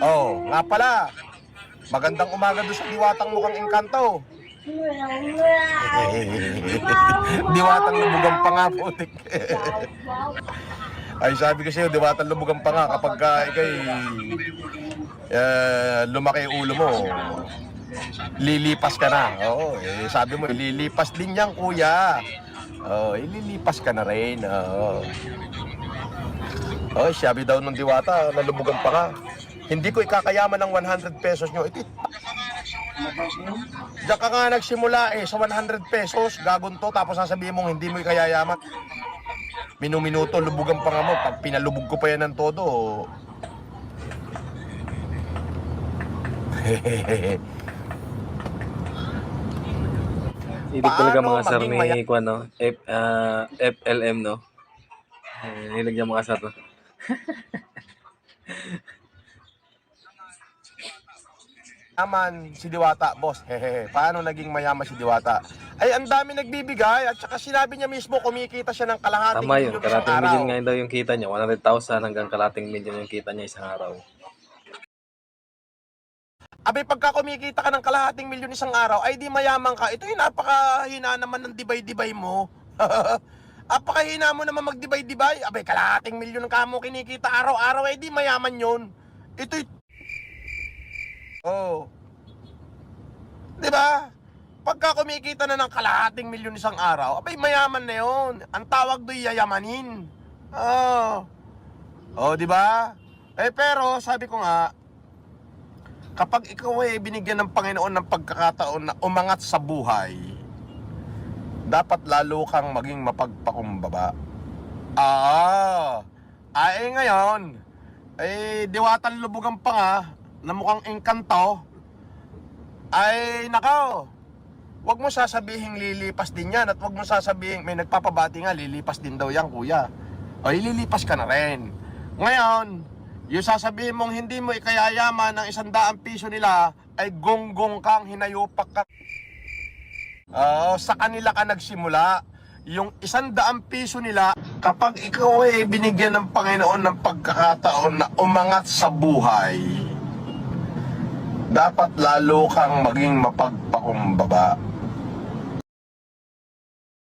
Oh, nga pala. Magandang umaga doon sa diwatang mukhang engkanto. diwatang lubugan pa nga, putik. Ay, sabi ko sa'yo, diwatang lubugan pa nga kapag ka ikay eh, lumaki ulo mo, lilipas ka na. Oo, eh, sabi mo, lilipas din yan, kuya. Oo, ililipas ka na rin. Oh, sabi daw ng diwata, nalumugan pa ka. Hindi ko ikakayaman ng 100 pesos nyo. Ito, Diyan ka nga nagsimula eh, sa 100 pesos, gagon to, tapos sasabihin mong hindi mo ikayayaman. Minuminuto, lubugan pa nga mo. Pag pinalubog ko pa yan ng todo, Hilig talaga Paano mga sir ni Kwan, no? F, ah, FLM, no? Eh, niya mga sir, no? Yaman si Diwata, boss. Hehehe. Paano naging mayaman si Diwata? Ay, ang dami nagbibigay at saka sinabi niya mismo kumikita siya ng kalahating Tama yun. milyon isang Kalating araw. million ngayon daw yung kita niya. 100,000 hanggang kalating million yung kita niya isang araw. Abay, pagka kumikita ka ng kalahating milyon isang araw, ay di mayaman ka. Ito yung napakahina naman ng dibay-dibay mo. Apakahina mo naman magdibay-dibay. Abay, kalahating milyon ang kamo kinikita araw-araw, ay di mayaman yun. Ito'y... Oh. Di ba? Pagka kumikita na ng kalahating milyon isang araw, abay, mayaman na yun. Ang tawag do'y yayamanin. Oh. Oh, di ba? Eh, pero, sabi ko nga, kapag ikaw ay binigyan ng Panginoon ng pagkakataon na umangat sa buhay, dapat lalo kang maging mapagpakumbaba. Ah, ay ngayon, ay diwatan lubugan pa nga, na mukhang engkanto, ay nakaw, wag mo sasabihin lilipas din yan at wag mo sasabihin, may nagpapabati nga, lilipas din daw yan kuya. O lilipas ka na rin. Ngayon, yung sasabihin mong hindi mo ikayayaman ng isang daang piso nila ay gonggong kang hinayupak ka. Oo, sa kanila ka nagsimula. Yung isang daang piso nila, kapag ikaw ay binigyan ng Panginoon ng pagkakataon na umangat sa buhay, dapat lalo kang maging mapagpakumbaba.